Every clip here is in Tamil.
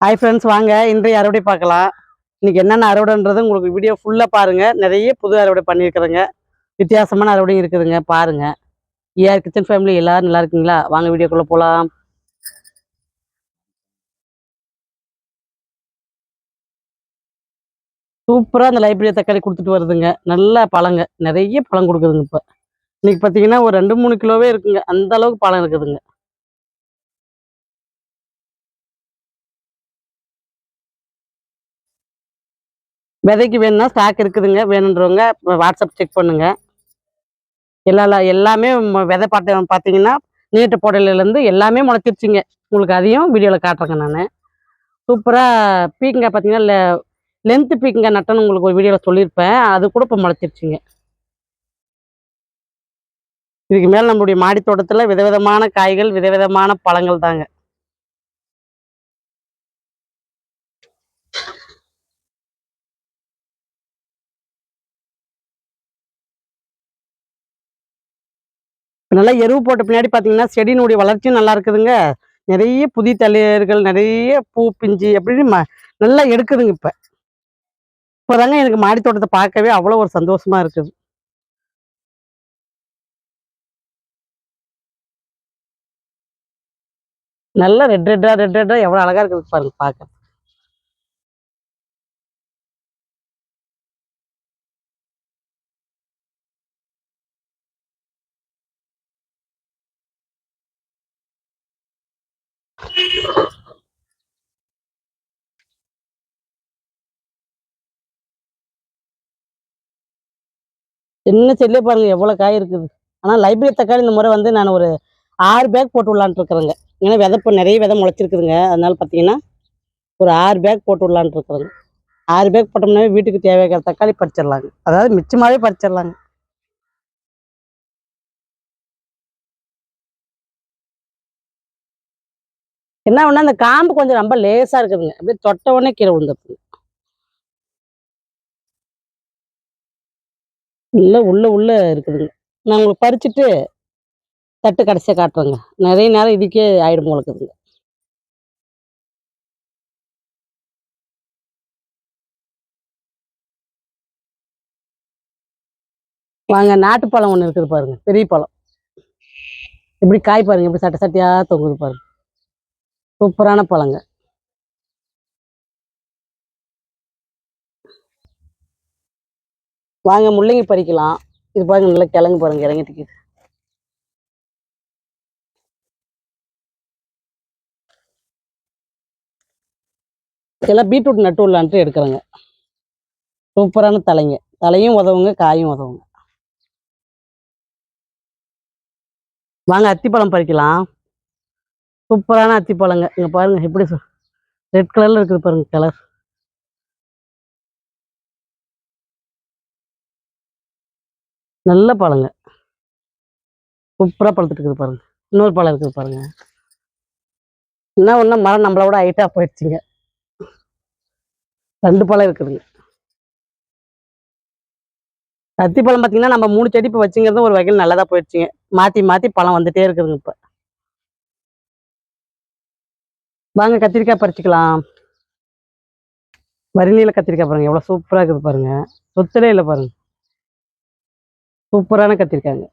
ஹாய் ஃப்ரெண்ட்ஸ் வாங்க. இன்றைய அறுவடை பார்க்கலாம். இன்னைக்கு என்னென்ன அறுவடைன்றது உங்களுக்கு வீடியோ ஃபுல்லாக பாருங்க. நிறைய புது அறுவடை பண்ணியிருக்கிறேங்க. வித்தியாசமான அறுவடையும் இருக்குதுங்க. பாருங்க. ஏஆர் கிச்சன் ஃபேமிலி எல்லாரும் நல்லா இருக்கீங்களா? வாங்க வீடியோக்குள்ளே போகலாம் சூப்பராக அந்த லைப்ரரி தக்காளி கொடுத்துட்டு வருதுங்க. நல்ல பழங்க. நிறைய பழம் கொடுக்குதுங்க இப்போ. இன்னைக்கு பார்த்தீங்கன்னா ஒரு ரெண்டு மூணு கிலோவே இருக்குங்க. அந்த அளவுக்கு பழம் இருக்குதுங்க. விதைக்கு வேணும்னா ஸ்டாக் இருக்குதுங்க. வேணுன்றவங்க வாட்ஸ்அப் செக் பண்ணுங்க. எல்லா எல்லாமே விதை பார்த்த பார்த்தீங்கன்னா நீட்டு புடலையிலேருந்து எல்லாமே முளைச்சிருச்சுங்க. உங்களுக்கு அதையும் வீடியோவில் காட்டுறேங்க நான். சூப்பராக பீக்கங்காய் பார்த்தீங்கன்னா லென்த்து பீக்கங்காய் நட்டன்னு உங்களுக்கு ஒரு வீடியோவில் சொல்லியிருப்பேன். அது கூட இப்போ முளைச்சிருச்சுங்க. இதுக்கு மேலே நம்மளுடைய மாடி தோட்டத்தில் விதவிதமான காய்கள் விதவிதமான பழங்கள் தாங்க நல்லா எருவு போட்ட பின்னாடி பார்த்தீங்கன்னா செடியினுடைய வளர்ச்சியும் நல்லா இருக்குதுங்க. நிறைய புதிய தலையர்கள் நிறைய பூ பிஞ்சு அப்படின்னு ம நல்லா எடுக்குதுங்க இப்போ. இப்போ தாங்க எனக்கு மாடி தோட்டத்தை பார்க்கவே அவ்வளோ ஒரு சந்தோஷமா இருக்குது. நல்லா ரெட் ரெட்டாக ரெட் ரெட்டாக எவ்வளோ அழகாக இருக்குது பாருங்க பார்க்க. சின்ன செல்லே பாருங்க எவ்வளோ காய் இருக்குது. ஆனால் லைப்ரரி தக்காளி இந்த முறை வந்து நான் ஒரு ஆறு பேக் போட்டு விடலான்ட்டு இருக்கிறேங்க. ஏன்னா இப்போ நிறைய விதை முளைச்சிருக்குதுங்க. அதனால பார்த்தீங்கன்னா ஒரு ஆறு பேக் போட்டு விடலான்ட்டு இருக்கிறேங்க. ஆறு பேக் போட்டோம்னாவே வீட்டுக்கு தேவையான தக்காளி பறிச்சிடலாங்க. அதாவது மிச்சமாகவே பறிச்சிடலாங்க. என்ன ஒன்றா அந்த காம்பு கொஞ்சம் ரொம்ப லேசாக இருக்குதுங்க. அப்படியே தொட்ட உடனே கீழே விழுந்துருக்குங்க இல்லை உள்ளே உள்ளே இருக்குதுங்க நான் உங்களுக்கு பறிச்சுட்டு தட்டு கடைசியாக காட்டுறேங்க. நிறைய நேரம் இதுக்கே ஆகிடும் போல இருக்குதுங்க வாங்க நாட்டுப்பழம் ஒன்று இருக்குது பாருங்க. பெரிய பழம். எப்படி காய் பாருங்க எப்படி சட்டை சட்டையாக தொங்குது பாருங்க. சூப்பரான பழங்க. வாங்க முள்ளங்கி பறிக்கலாம். இது பாருங்க நல்லா கிழங்கு பாருங்க இறங்கிட்டு இதெல்லாம் பீட்ரூட் நட்டு விடலான்ட்டு எடுக்கிறேங்க. சூப்பரான தலைங்க. தலையும் உதவுங்க காயும் உதவுங்க. வாங்க அத்திப்பழம் பறிக்கலாம். சூப்பரான அத்திப்பழங்க. இங்கே பாருங்க எப்படி ரெட் கலரில் இருக்குது பாருங்க கலர். நல்ல பழங்க சூப்பராக பழுத்துட்டு இருக்குது பாருங்க. இன்னொரு பழம் இருக்குது பாருங்க. என்ன ஒன்றா மரம் நம்மளோட ஹைட்டாக போயிடுச்சுங்க. ரெண்டு பழம் இருக்குதுங்க. அத்திப்பழம் பார்த்தீங்கன்னா நம்ம மூணு செடி இப்போ வச்சுங்கிறது ஒரு வகையில் நல்லதாக போயிடுச்சுங்க. மாற்றி மாற்றி பழம் வந்துட்டே இருக்குதுங்க இப்போ. வாங்க கத்திரிக்காய் பறிச்சுக்கலாம். வரிநீல கத்திரிக்காய் பாருங்க. எவ்வளோ சூப்பராக இருக்குது பாருங்க. சொத்துலே இல்லை பாருங்க. சூப்பரான கத்திருக்காங்க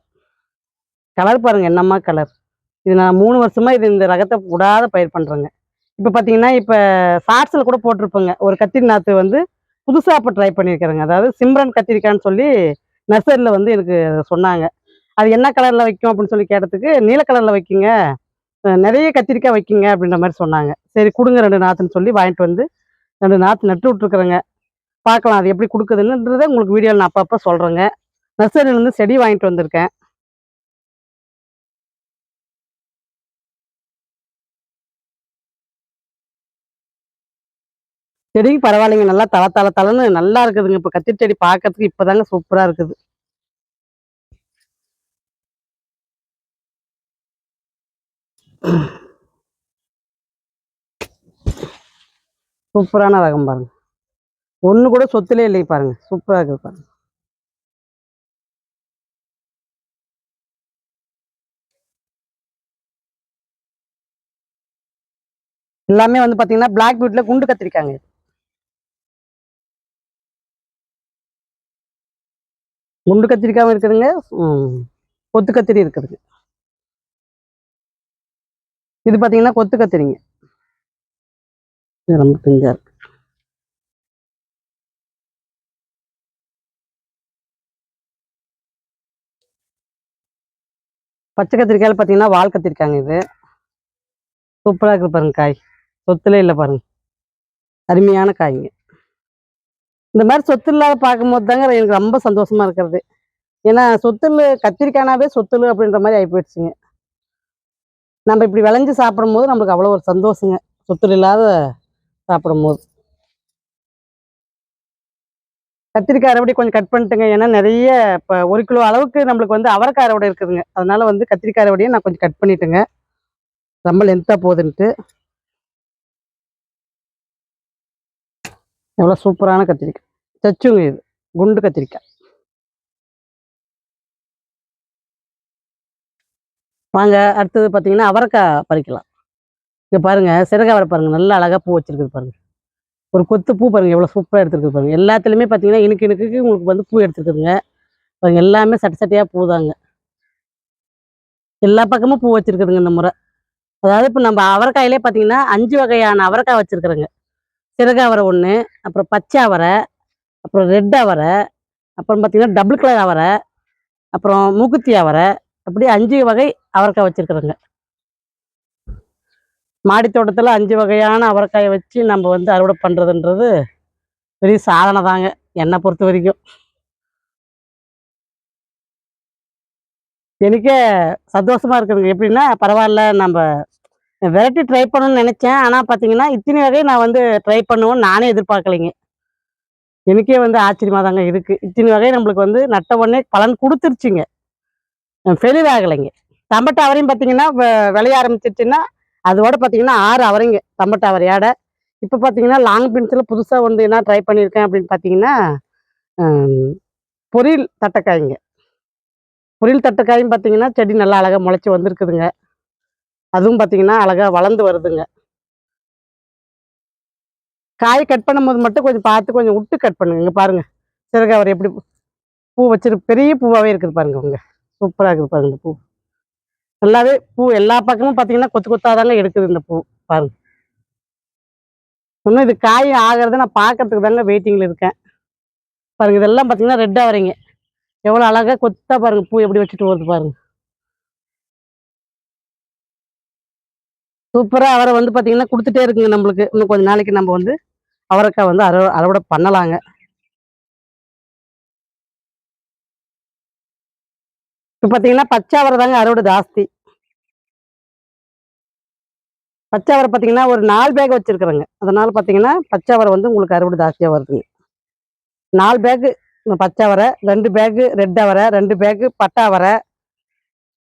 கலர் பாருங்க என்னம்மா கலர். இது நான் மூணு வருஷமா இது இந்த ரகத்தை விடாத பயிர் பண்றேங்க. இப்போ பார்த்தீங்கன்னா இப்போ ஷார்ட்ஸில் கூட போட்டிருப்பேங்க. ஒரு கத்திரி நாற்று வந்து புதுசாக இப்போ ட்ரை பண்ணியிருக்கிறேங்க அதாவது சிம்ரன் கத்திரிக்கான்னு சொல்லி நர்சரியில் வந்து எனக்கு சொன்னாங்க. அது என்ன கலரில் வைக்கும் அப்படின்னு சொல்லி கேட்டதுக்கு நீல கலரில் வைக்குங்க. நிறைய கத்திரிக்காய் வைக்குங்க அப்படின்ற மாதிரி சொன்னாங்க. சரி கொடுங்க ரெண்டு நாற்றுன்னு சொல்லி வாங்கிட்டு வந்து ரெண்டு நாற்று நட்டு விட்ருக்குறேங்க பார்க்கலாம் அது எப்படி கொடுக்குதுன்றதை உங்களுக்கு வீடியோவில் நான் அப்பப்போ சொல்கிறேங்க நர்சரியிலேருந்து செடி வாங்கிட்டு வந்திருக்கேன். செடியும் பரவாயில்லைங்க. நல்லா தள தள தளன்னு நல்லா இருக்குதுங்க. இப்போ கத்திரி செடி பார்க்கறதுக்கு இப்போதாங்க சூப்பராக இருக்குது. சூப்பரான ரகம் பாருங்க. ஒன்று கூட சொத்துலே இல்லை பாருங்க. சூப்பராக இருக்குது பாருங்க. எல்லாமே வந்து பாத்தீங்கன்னா பிளாக் பீட்ல குண்டு கத்திரிக்காங்க. குண்டு கத்திரிக்காவும் இருக்குதுங்க. கொத்து கத்திரி இருக்குதுங்க இது பாத்தீங்கன்னா கொத்து கத்திரிங்க. ரொம்ப பிஞ்சா இருக்கு. பச்சை கத்திரிக்காயில் பார்த்தீங்கன்னா வால் கத்திரிக்காங்க இது. சூப்பராக இருக்குது பாருங்க காய். சொத்துல இல்லை பாருங்க. அருமையான காய்ங்க. இந்த மாதிரி சொத்து இல்லாத பார்க்கும்போது தாங்க எனக்கு ரொம்ப சந்தோஷமா இருக்கிறது. ஏன்னா சொத்துல கத்திரிக்காய்னாவே சொத்துல அப்படின்ற மாதிரி ஆகி போயிடுச்சுங்க. நம்ம இப்படி விளைஞ்சு சாப்பிடும்போது நம்மளுக்கு அவ்வளோ ஒரு சந்தோஷங்க. சொத்துல இல்லாத சாப்பிடும்போது. கத்திரிக்காய் அறுவடை கொஞ்சம் கட் பண்ணிட்டுங்க. ஏன்னா நிறைய இப்போ ஒரு கிலோ அளவுக்கு நம்மளுக்கு வந்து அவரைக்காய் அறுவடை இருக்குதுங்க. அதனால வந்து கத்திரிக்காய் அறுவடையை நான் கொஞ்சம் கட் பண்ணிட்டேங்க. ரொம்ப லென்த்தாக போகுதுன்ட்டு எவ்வளோ சூப்பரான கத்திரிக்காய். சச்சுங்க இது. குண்டு கத்திரிக்காய். வாங்க அடுத்தது பார்த்தீங்கன்னா அவரைக்காய் பறிக்கலாம். இங்கே பாருங்க சிறகு அவரை பாருங்க நல்ல அழகா பூ வச்சுருக்குது பாருங்க. ஒரு கொத்து பூ பாருங்க எவ்வளோ சூப்பராக எடுத்துருக்குது பாருங்கள் எல்லாத்துலேயுமே பார்த்தீங்கன்னா இனுக்கு இனுக்கு உங்களுக்கு வந்து பூ எடுத்துருக்குதுங்க. பாருங்கள் எல்லாமே சட்டை சட்டையாக பூ தாங்க எல்லா பக்கமும் பூ வச்சுருக்குதுங்க இந்த முறை. அதாவது இப்போ நம்ம அவரைக்காயிலே பார்த்தீங்கன்னா அஞ்சு வகையான அவரைக்காய் வச்சுருக்குறோங்க. சிறகு அவரை ஒன்று அப்புறம் பச்சை அவரை அப்புறம் ரெட் அவரை அப்புறம் பார்த்தீங்கன்னா டபுள் கலர் அவரை அப்புறம் மூக்குத்தி அவரை அப்படி அஞ்சு வகை அவரைக்காய் வச்சுருக்குறோங்க. மாடி தோட்டத்தில் அஞ்சு வகையான அவரைக்காயை வச்சு நம்ம வந்து அறுவடை பண்ணுறதுன்றது பெரிய சாதனை தாங்க என்னை பொறுத்த வரைக்கும். எனக்கே சந்தோஷமாக இருக்குதுங்க. எப்படின்னா பரவாயில்ல நம்ம வெரைட்டி ட்ரை பண்ணணும்னு நினச்சேன். ஆனால் பார்த்தீங்கன்னா இத்தனை வகை நான் வந்து ட்ரை பண்ணுவோம்னு நானே எதிர்பார்க்கலைங்க. எனக்கே வந்து ஆச்சரியமாக தாங்க இருக்கு. இத்தனை வகை நம்மளுக்கு வந்து நட்ட உடனே பலன் கொடுத்துருச்சுங்க. ஃபெயிலியர் ஆகலைங்க தம்பட்டை அவரையும் பார்த்தீங்கன்னா விளைய ஆரம்பிச்சிருச்சுன்னா அதோட பார்த்தீங்கன்னா ஆறு அவரைங்க. தம்பட்டை அவரையாட இப்போ பார்த்தீங்கன்னா லாங் பின்ஸில் புதுசாக வந்து என்ன ட்ரை பண்ணியிருக்கேன் அப்படின்னு பார்த்தீங்கன்னா பொரியல் தட்டைக்காய்ங்க. பொரியல் தட்டைக்காயும் பார்த்தீங்கன்னா செடி நல்லா அழகாக முளைச்சி வந்திருக்குதுங்க. அதுவும் பார்த்தீங்கன்னா அழகாக வளர்ந்து வருதுங்க. காய் கட் பண்ணும்போது மட்டும் கொஞ்சம் பார்த்து கொஞ்சம் விட்டு கட் பண்ணுங்க. இங்கே பாருங்க. சிறகு அவர் எப்படி பூ வச்சிருக்கு பெரிய பூவாகவே இருக்குது பாருங்க உங்க சூப்பராக இருக்குது பாருங்க இந்த பூ. நல்லாவே பூ எல்லா பக்கமும் பார்த்தீங்கன்னா கொத்து கொத்தாதாங்க எடுக்குது இந்த பூ. பாருங்க. இன்னும் இது காய் ஆகிறத நான் பார்க்கறதுக்கு தாங்க வெயிட்டிங்கில் இருக்கேன். பாருங்க இதெல்லாம் பார்த்தீங்கன்னா ரெட்டாக வரீங்க. எவ்வளோ அழகாக கொத்தா பாருங்க பூ எப்படி வச்சுட்டு வருது பாருங்க. சூப்பராக அவரை வந்து பார்த்திங்கன்னா கொடுத்துட்டே இருக்குங்க நம்மளுக்கு. இன்னும் கொஞ்ச நாளைக்கு நம்ம வந்து அவரைக்காய் வந்து அறுவ அறுவடை பண்ணலாங்க. இப்போ பார்த்தீங்கன்னா பச்சை அவரை தாங்க அறுவடை ஜாஸ்தி. பச்சை அவரை பார்த்தீங்கன்னா ஒரு நாலு பேக் வச்சிருக்கிறேங்க. அதனால பார்த்தீங்கன்னா பச்சை அவரை வந்து உங்களுக்கு அறுவடை ஜாஸ்தியாக வருதுங்க. நாலு பேக்கு பச்சை அவரை ரெண்டு பேக்கு ரெட் அவரை ரெண்டு பேக்கு பட்டை அவரை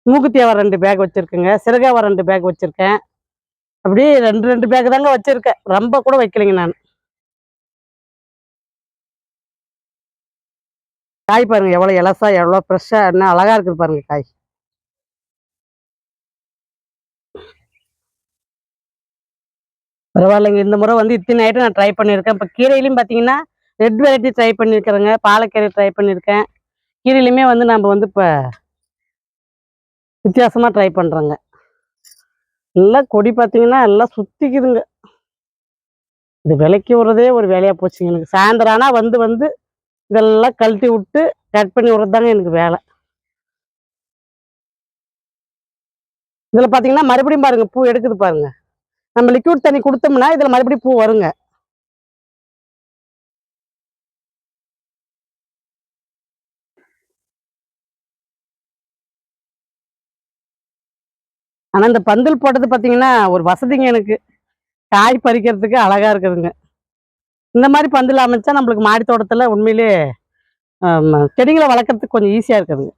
மூக்குத்தி அவரை ரெண்டு பேக் வச்சிருக்கேங்க. சிறகு அவரை ரெண்டு பேக் வச்சிருக்கேன். அப்படியே ரெண்டு ரெண்டு பேக்கு தாங்க வச்சிருக்கேன். ரொம்ப கூட வைக்கலைங்க நான். காய் பாருங்க எவ்வளோ இலசா எவ்வளோ ஃப்ரெஷ்ஷாக என்ன அழகா இருக்குது பாருங்க காய். பரவாயில்லைங்க இந்த முறை வந்து இத்தனை ஐட்டம் நான் ட்ரை பண்ணியிருக்கேன். இப்போ கீரையிலையும் பார்த்தீங்கன்னா ரெட் வெரைட்டி ட்ரை பண்ணியிருக்கிறேங்க. பாலக்கீரை ட்ரை பண்ணியிருக்கேன். கீரையிலையுமே வந்து நம்ம வந்து இப்போ வித்தியாசமாக ட்ரை பண்ணுறோங்க எல்லாம் கொடி பார்த்தீங்கன்னா எல்லாம் சுற்றிக்குதுங்க இது விலைக்கு விடுறதே ஒரு வேலையாக போச்சுங்க எனக்கு சாயந்தரம் ஆனால் வந்து வந்து இதெல்லாம் கழட்டி விட்டு கட் பண்ணி விட்றது தாங்க எனக்கு வேலை. இதில் பார்த்தீங்கன்னா மறுபடியும் பாருங்கள் பூ எடுக்குது பாருங்கள் நம்ம லிக்விட் தண்ணி கொடுத்தோம்னா இதில் மறுபடியும் பூ வருங்க. ஆனால் இந்த பந்தல் போட்டது பார்த்தீங்கன்னா ஒரு வசதிங்க எனக்கு. காய் பறிக்கிறதுக்கு அழகாக இருக்குதுங்க. இந்த மாதிரி பந்தல் அமைச்சா நம்மளுக்கு மாடி தோட்டத்தில் உண்மையிலே ஆமா, செடிகளை வளர்க்குறதுக்கு கொஞ்சம் ஈஸியாக இருக்குதுங்க.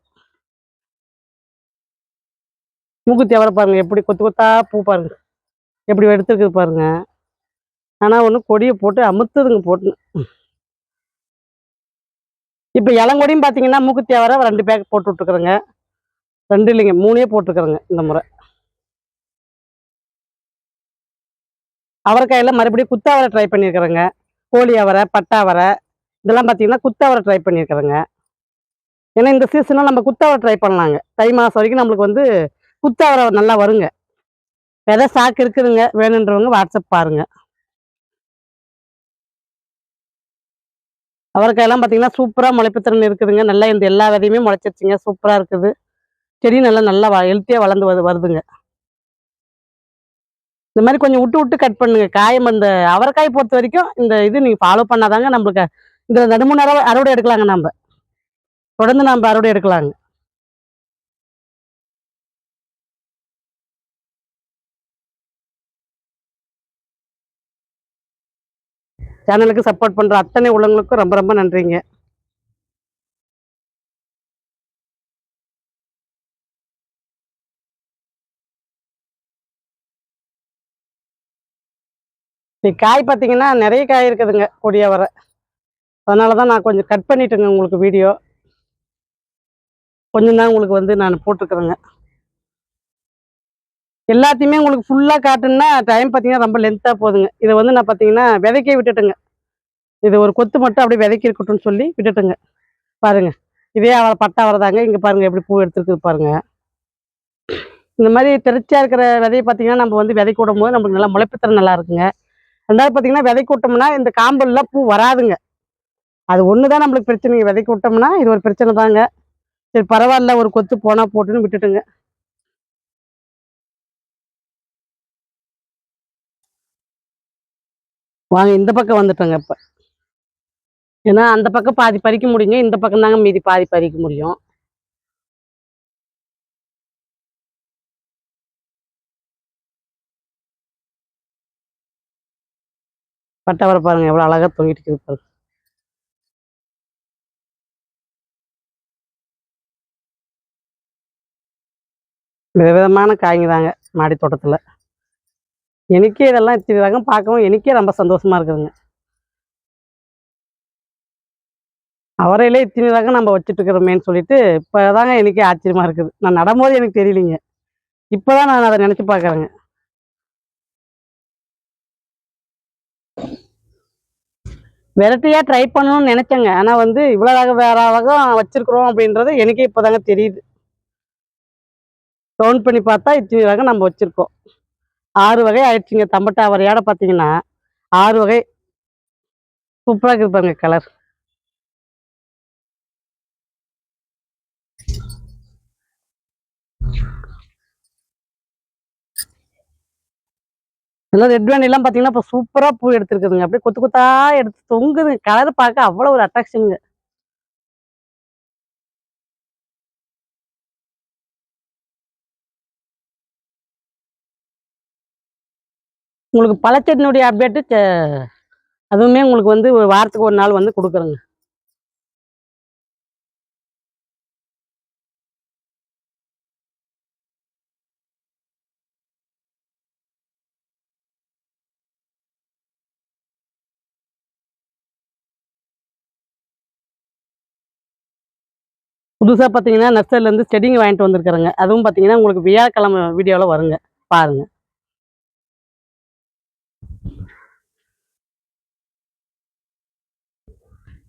மூக்குத்தி அவரை பாருங்கள் எப்படி கொத்து கொத்தா பூ பாருங்க. எப்படி எடுத்துருக்குது பாருங்க. ஆனால் ஒன்று கொடியை போட்டு அமுத்துதுங்க போட்டு. இப்போ இளங்கொடியும் பார்த்தீங்கன்னா மூக்குத்தி அவரை ரெண்டு பேக் போட்டு விட்டுருக்குறேங்க ரெண்டு இல்லைங்க மூணே போட்டிருக்குறேங்க இந்த முறை. அவரைக்காயில் மறுபடியும் குத்தாவரை ட்ரை பண்ணியிருக்கிறேங்க கோழி அவரை பட்டாவரை இதெல்லாம் பார்த்தீங்கன்னா குத்தாவரை ட்ரை பண்ணியிருக்கிறேங்க ஏன்னா இந்த சீசனில் நம்ம குத்தாவரை ட்ரை பண்ணலாங்க. தை மாதம் வரைக்கும் நம்மளுக்கு வந்து குத்தாவரை நல்லா வருங்க. விதை ஸ்டாக் இருக்குதுங்க. வேணுன்றவங்க வாட்ஸ்அப் பாருங்க. அவரைக்காயெல்லாம் பார்த்தீங்கன்னா சூப்பராக முளைப்பு திறன் இருக்குதுங்க. நல்லா இந்த எல்லா விதையுமே முளைச்சிருச்சுங்க. சூப்பராக இருக்குது. செடி நல்லா நல்லா ஹெல்த்தியாக வளர்ந்து வருதுங்க. இந்த மாதிரி கொஞ்சம் விட்டு விட்டு கட் பண்ணுங்க. காயம் அந்த அவரைக்காய் பொறுத்த வரைக்கும் இந்த இது நீங்கள் ஃபாலோ பண்ணாதாங்க நம்மளுக்கு இந்த ரெண்டு மூணு அறுவடை அறுவடை எடுக்கலாங்க நம்ம தொடர்ந்து நம்ம அறுவடை எடுக்கலாங்க. சேனலுக்கு சப்போர்ட் பண்ற அத்தனை உள்ளவங்களுக்கும் ரொம்ப ரொம்ப நன்றிங்க. இன்னைக்கு காய் பார்த்தீங்கன்னா நிறைய காய் இருக்குதுங்க கொடிய வர. அதனால தான் நான் கொஞ்சம் கட் பண்ணிட்டேங்க உங்களுக்கு வீடியோ கொஞ்சம் தான் உங்களுக்கு வந்து நான் போட்டிருக்குறேங்க. எல்லாத்தையுமே உங்களுக்கு ஃபுல்லாக காட்டுன்னா டைம் பார்த்தீங்கன்னா ரொம்ப லென்த்தாக போகுதுங்க இதை வந்து நான் பார்த்தீங்கன்னா விதைக்க விட்டுட்டுங்க. இது ஒரு கொத்து மட்டும் அப்படியே விதைக்க இருக்கட்டும்னு சொல்லி விட்டுட்டுங்க. பாருங்க இதே அவரை பட்டா வரதாங்க. இங்கே பாருங்க எப்படி பூ எடுத்துருக்குது பாருங்க. இந்த மாதிரி திரச்சியாக இருக்கிற விதையை பார்த்தீங்கன்னா நம்ம வந்து விதைக்கு விடும் போது நமக்கு நல்லா முளைப்புத்திறன் நல்லா இருக்குங்க. ரெண்டாவது பார்த்தீங்கன்னா விதைக்கு விட்டோம்னா இந்த காம்பல்லாம் பூ வராதுங்க. அது ஒன்று தான் நம்மளுக்கு பிரச்சனைங்க விதைக்கு விட்டோம்னா இது ஒரு பிரச்சனை தாங்க. சரி பரவாயில்ல ஒரு கொத்து போனால் போட்டுன்னு விட்டுட்டுங்க. வாங்க இந்த பக்கம் வந்துட்டோங்க இப்போ. ஏன்னா அந்த பக்கம் பாதி பறிக்க முடியுங்க. இந்த பக்கம் தாங்க மீதி பாதி பறிக்க முடியும். பட்டவரை பாருங்க எவ்வளோ அழகாக தொங்கிட்டு இருக்குது பாருங்க. விதவிதமான காய்ங்க தாங்க மாடி தோட்டத்தில். எனக்கே இதெல்லாம் இத்தனை ரகம் பார்க்கவும் எனக்கே ரொம்ப சந்தோஷமா இருக்குதுங்க. அவரையிலே இத்தனை ரகம் நம்ம வச்சுட்டு இருக்கிறோமேன்னு சொல்லிட்டு இப்போதாங்க எனக்கே ஆச்சரியமா இருக்குது. நான் நடும்போது எனக்கு தெரியலிங்க. இப்போதான் நான் அதை நினச்சி பார்க்குறேங்க. வெரைட்டியாக ட்ரை பண்ணணும்னு நினச்சேங்க. ஆனால் வந்து இவ்வளோ ரக வேற ரகம் வச்சுருக்குறோம் அப்படின்றது எனக்கே இப்போதாங்க தெரியுது. கவுண்ட் பண்ணி பார்த்தா இத்தனை வகை நம்ம வச்சுருக்கோம். ஆறு வகை ஆயிடுச்சுங்க. தம்பட்டா வரையாட பார்த்தீங்கன்னா ஆறு வகை. சூப்பராக இருக்குது பாருங்க கலர் எல்லாம் ரெட் வேண்டிலாம் பார்த்தீங்கன்னா இப்போ சூப்பராக பூ எடுத்துருக்குதுங்க. அப்படியே கொத்து கொத்தா எடுத்து தொங்குது. கலர் பார்க்க அவ்வளோ ஒரு அட்ராக்ஷனுங்க உங்களுக்கு பழச்செடியினுடைய அப்டேட்டு அதுவுமே உங்களுக்கு வந்து வாரத்துக்கு ஒரு நாள் வந்து கொடுக்குறேங்க. புதுசாக பார்த்தீங்கன்னா நர்சரிலேருந்து செடிங்க வாங்கிட்டு வந்திருக்கிறேங்க. அதுவும் பார்த்தீங்கன்னா உங்களுக்கு வியாழக்கிழமை வீடியோவில் வருங்க. பாருங்க.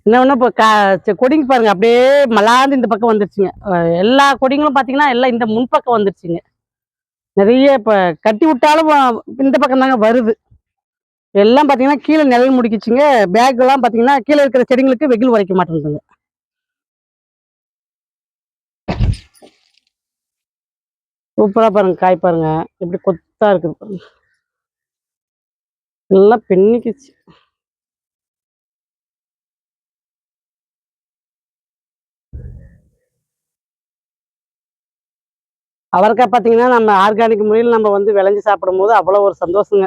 ஒன்று இப்போ கா செ- கொடிங்க பாருங்க. அப்படியே மலாந்து இந்த பக்கம் வந்துருச்சுங்க. எல்லா கொடிங்களும் பார்த்தீங்கன்னா எல்லாம் இந்த முன்பக்கம் வந்துருச்சுங்க. நிறைய இப்போ கட்டி விட்டாலும் இந்த பக்கம் தாங்க வருது. எல்லாம் பார்த்தீங்கன்னா கீழே நிழல் முடிக்கிச்சுங்க. பேக்கெல்லாம் பார்த்தீங்கன்னா கீழே இருக்கிற செடிங்களுக்கு வெயில் உரைக்க மாட்டேங்குதுங்க. சூப்பராக பாருங்க காய் பாருங்க. எப்படி கொத்தா இருக்குது பாருங்க. எல்லாம் பின்னிக்குச்சு. அவரைக்காய் பார்த்தீங்கன்னா நம்ம ஆர்கானிக் முறையில் நம்ம வந்து விளைஞ்சு சாப்பிடும்போது அவ்வளோ ஒரு சந்தோஷங்க.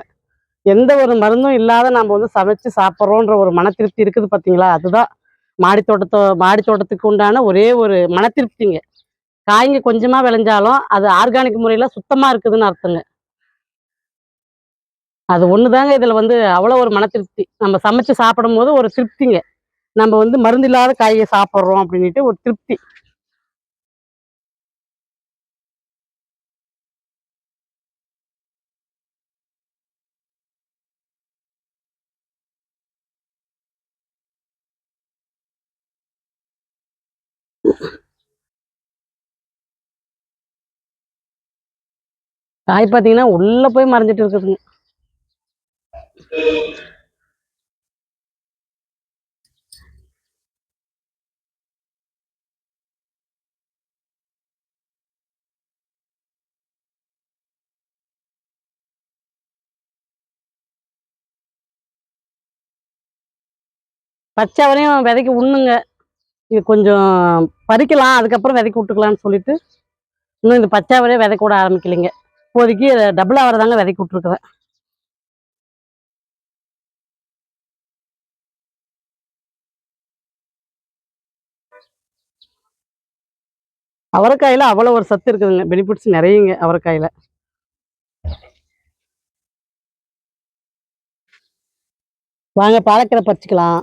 எந்த ஒரு மருந்தும் இல்லாத நம்ம வந்து சமைச்சு சாப்பிட்றோன்ற ஒரு மன திருப்தி இருக்குது பார்த்தீங்களா அதுதான் மாடி தோட்டத்தோ மாடி தோட்டத்துக்கு உண்டான ஒரே ஒரு மன திருப்திங்க. காய்ங்க கொஞ்சமாக விளைஞ்சாலும் அது ஆர்கானிக் முறையில் சுத்தமாக இருக்குதுன்னு அர்த்தங்க. அது ஒன்று தாங்க இதில் வந்து அவ்வளோ ஒரு மன திருப்தி. நம்ம சமைச்சு சாப்பிடும் போது ஒரு திருப்திங்க. நம்ம வந்து மருந்து இல்லாத காய்கறி சாப்பிட்றோம் அப்படின்ட்டு ஒரு திருப்தி. காய் பார்த்தீங்கன்னா உள்ள போய் மறைஞ்சிட்டு இருக்குதுங்க பச்சை வரையும் விதைக்கு உண்ணுங்க. இது கொஞ்சம் பறிக்கலாம் அதுக்கப்புறம் விதைக்கு விட்டுக்கலாம்னு சொல்லிட்டு இன்னும் இந்த பச்சை வரையும் விதைக்க விட ஆரம்பிக்கலைங்க. இப்போதைக்கு டபுளாக தாங்க விதைக்கு விட்டுருக்குறேன். அவரைக்காயில அவ்வளோ ஒரு சத்து இருக்குதுங்க. பெனிஃபிட்ஸ் நிறையங்க அவரைக்காயில. வாங்க பாலக்கீரை பறிச்சுக்கலாம்.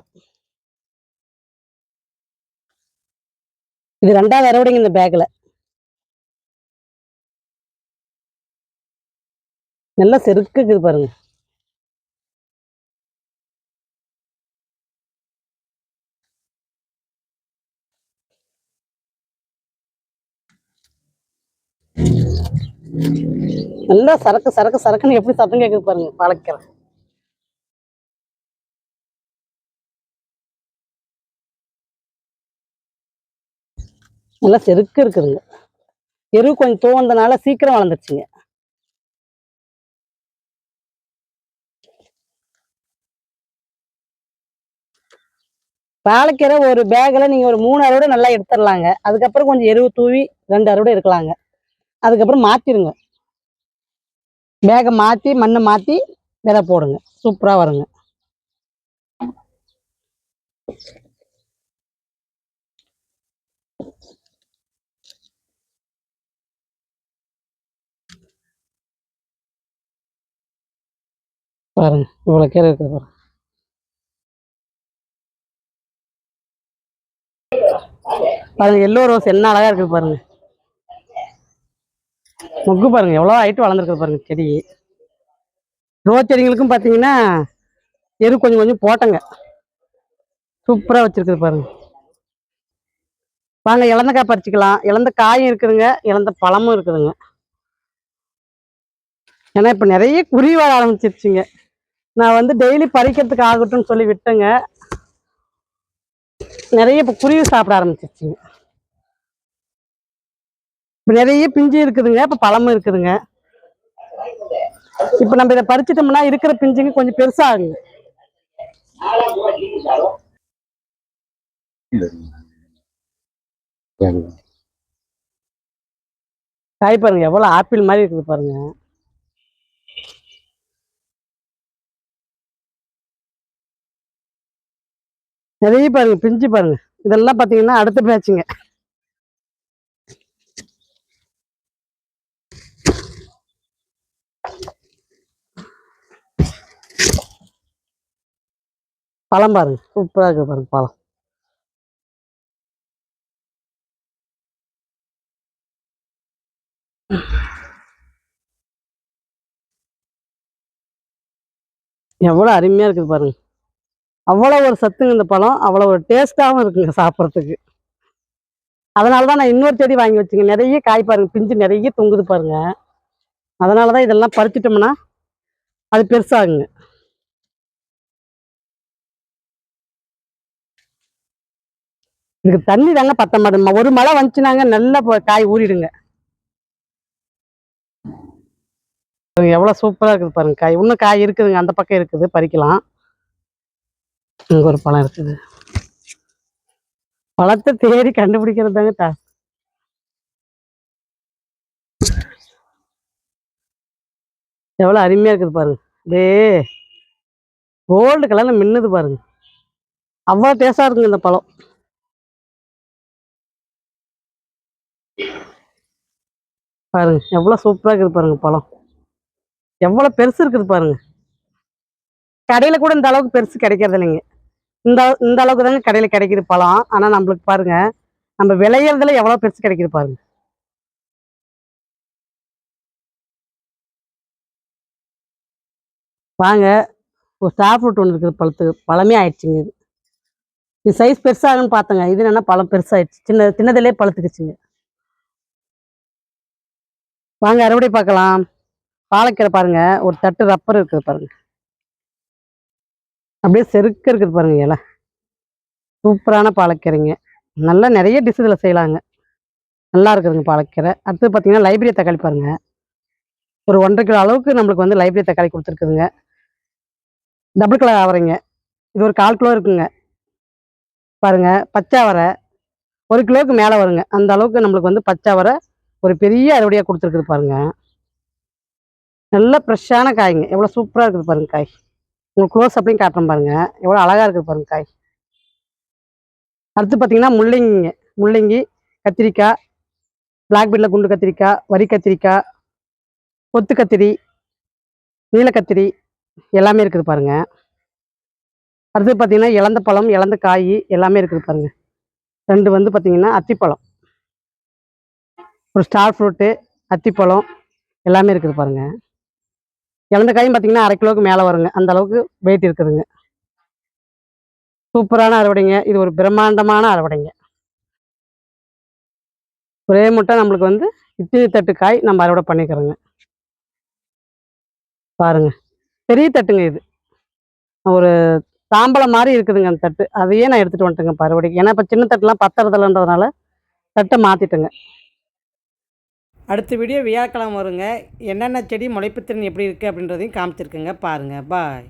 இது ரெண்டாவது அறுவடைங்க இந்த பேக்கில் நல்லா செருக்கு இருக்குது பாருங்க. நல்லா சரக்கு சரக்கு சரக்குன்னு எப்படி சத்தம் கேட்குது பாருங்க பாலக்கீரை. நல்லா செருக்கு இருக்குதுங்க. எரு கொஞ்சம் தோந்தனால சீக்கிரம் வளர்ந்துருச்சுங்க. பாலக்கீரை ஒரு பேக்கில் நீங்கள் ஒரு மூணு அறுவடை நல்லா எடுத்துடலாங்க. அதுக்கப்புறம் கொஞ்சம் எருவு தூவி ரெண்டு அறுவடை இருக்கலாங்க அதுக்கப்புறம் மாற்றிடுங்க பேக்கை மாற்றி மண்ணை மாற்றி விதை போடுங்க. சூப்பராக வருங்க. பாருங்க இவ்வளோ கீரை இருக்குது பாருங்க. பாருங்க எல்லோ ரோஸ் என்ன அழகா இருக்குது பாருங்க. மொக்கு பாருங்க எவ்வளோ ஹைட்டு வளர்ந்துருக்குது பாருங்க செடி. ரோஸ் செடிங்களுக்கும் பார்த்தீங்கன்னா எரு கொஞ்சம் கொஞ்சம் போட்டங்க. சூப்பராக வச்சுருக்குது பாருங்க. வாங்க இழந்த பறிச்சிக்கலாம். பறிச்சுக்கலாம் இழந்த காயும் இருக்குதுங்க இழந்த பழமும் இருக்குதுங்க. ஏன்னா இப்போ நிறைய குருவி வர ஆரம்பிச்சிருச்சுங்க. நான் வந்து டெய்லி பறிக்கிறதுக்கு ஆகட்டும்னு சொல்லி விட்டேங்க. நிறைய இப்போ குருவி சாப்பிட ஆரம்பிச்சிருச்சுங்க இப்போ நிறைய பிஞ்சு இருக்குதுங்க. இப்போ பழமும் இருக்குதுங்க. இப்போ நம்ம இதை பறிச்சிட்டோம்னா இருக்கிற பிஞ்சுங்க கொஞ்சம் பெருசாகுங்க. காய் பாருங்க எவ்வளோ ஆப்பிள் மாதிரி இருக்குது பாருங்க. நிறைய பாருங்க பிஞ்சு பாருங்க. இதெல்லாம் பார்த்தீங்கன்னா அடுத்த பேட்சுங்க பழம் பாருங்க சூப்பராக இருக்குது பாருங்க பழம். எவ்வளோ அருமையாக இருக்குது பாருங்க. அவ்வளோ ஒரு சத்துங்க இந்த பழம் அவ்வளோ ஒரு டேஸ்ட்டாகவும் இருக்குங்க சாப்பிட்றதுக்கு. அதனால தான் நான் இன்னொரு செடி வாங்கி வச்சுங்க. நிறைய காய் பாருங்கள் பிஞ்சு நிறைய தொங்குது பாருங்கள் அதனால தான் இதெல்லாம் பறிச்சிட்டோம்னா அது பெருசாகுங்க. இதுக்கு தண்ணி தாங்க பத்த மாட்டேங்குது ஒரு மழை வந்துச்சுனாங்க நல்லா காய் ஊறிடுங்க. எவ்வளோ சூப்பராக இருக்குது பாருங்க காய். இன்னும் காய் இருக்குதுங்க அந்த பக்கம் இருக்குது பறிக்கலாம். இங்க ஒரு பழம் இருக்குது. பழத்தை தேடி கண்டுபிடிக்கிறது தாங்க டா எவ்வளவு அருமையா இருக்குது பாருங்க. அப்படியே கோல்டு கலர்ல மின்னுது பாருங்க. அவ்வளோ டேஸ்டா இருக்குங்க இந்த பழம். பாருங்க எவ்வளவு சூப்பரா இருக்குது பாருங்க பழம். எவ்வளவு பெருசு இருக்குது பாருங்க. கடையில் கூட இந்த அளவுக்கு பெருசு கிடைக்கிறது இல்லைங்க. இந்த இந்த அளவுக்கு தாங்க கடையில் கிடைக்கிது பழம். ஆனால் நம்மளுக்கு பாருங்க நம்ம விளையிறதுல எவ்வளோ பெருசு கிடைக்கிது பாருங்க. வாங்க ஒரு ஸ்டார் ஃப்ரூட் ஒன்று இருக்குது பழத்துக்கு பழமே ஆயிடுச்சுங்க இது. இது சைஸ் பெருசாகுன்னு பார்த்தங்க. இது என்னன்னா பழம் பெருசாயிடுச்சு. சின்ன சின்னதிலே பழுத்துக்குச்சுங்க. வாங்க அறுவடை பார்க்கலாம். பாலக்கீரை பாருங்க ஒரு தட்டு ரப்பர் இருக்குது பாருங்கள் அப்படியே செருக்க இருக்குது பாருங்க இலை சூப்பரான பாலக்கீரைங்க. நல்லா நிறைய டிஷ் இதில் செய்யலாங்க. நல்லா இருக்குதுங்க பாலக்கீரை. அடுத்து பார்த்தீங்கன்னா லைப்ரரி தக்காளி பாருங்க. ஒரு ஒன்றரை கிலோ அளவுக்கு நம்மளுக்கு வந்து லைப்ரரி தக்காளி கொடுத்துருக்குதுங்க. டபுள் கலர் ஆவரைங்க இது ஒரு கால் கிலோ இருக்குங்க. பாருங்க பச்சை அவரை ஒரு கிலோவுக்கு மேலே வருங்க. அந்த அளவுக்கு நம்மளுக்கு வந்து பச்சை அவரை ஒரு பெரிய அறுவடையாக கொடுத்துருக்குது பாருங்க. நல்ல ஃப்ரெஷ்ஷான காய்ங்க. எவ்வளோ சூப்பராக இருக்குது பாருங்க காய். உங்களுக்கு க்ளோஸ் அப்படின்னு காட்டுறேன் பாருங்க. எவ்வளோ அழகாக இருக்குது பாருங்க காய். அடுத்து பார்த்தீங்கன்னா முள்ளங்கிங்க முள்ளங்கி கத்திரிக்காய் பிளாக் பீட்டில் குண்டு கத்திரிக்காய் வரி கத்திரிக்காய் கொத்து கத்திரி நீல கத்திரி எல்லாமே இருக்குது பாருங்க. அடுத்து பார்த்தீங்கன்னா இழந்த பழம் இழந்த காய் எல்லாமே இருக்குது பாருங்க. ரெண்டு வந்து பார்த்தீங்கன்னா அத்திப்பழம். ஒரு ஸ்டார் ஃப்ரூட்டு அத்திப்பழம் எல்லாமே இருக்குது பாருங்க. இழந்த காயும் பார்த்தீங்கன்னா அரை கிலோவுக்கு மேலே வருங்க. அந்த அளவுக்கு வெயிட் இருக்குதுங்க. சூப்பரான அறுவடைங்க. இது ஒரு பிரம்மாண்டமான அறுவடைங்க. ஒரே முட்டை நம்மளுக்கு வந்து இட்லி தட்டு காய் நம்ம அறுவடை பண்ணிக்கிறோங்க. பாருங்க. பெரிய தட்டுங்க இது. ஒரு தாம்பலம் மாதிரி இருக்குதுங்க அந்த தட்டு. அதையே நான் எடுத்துகிட்டு வந்துட்டேங்க இப்போ அறுவடைக்கு. ஏன்னா இப்போ சின்ன தட்டுலாம் பத்தறதில்லன்றதுனால தட்டை மாற்றிட்டேங்க அடுத்த வீடியோ வியாழக்கிழமை வருங்க. என்னென்ன செடி முளைப்புத்திறன் எப்படி இருக்குது அப்படின்றதையும் காமிச்சிருக்குங்க. பாருங்கள் பாய்.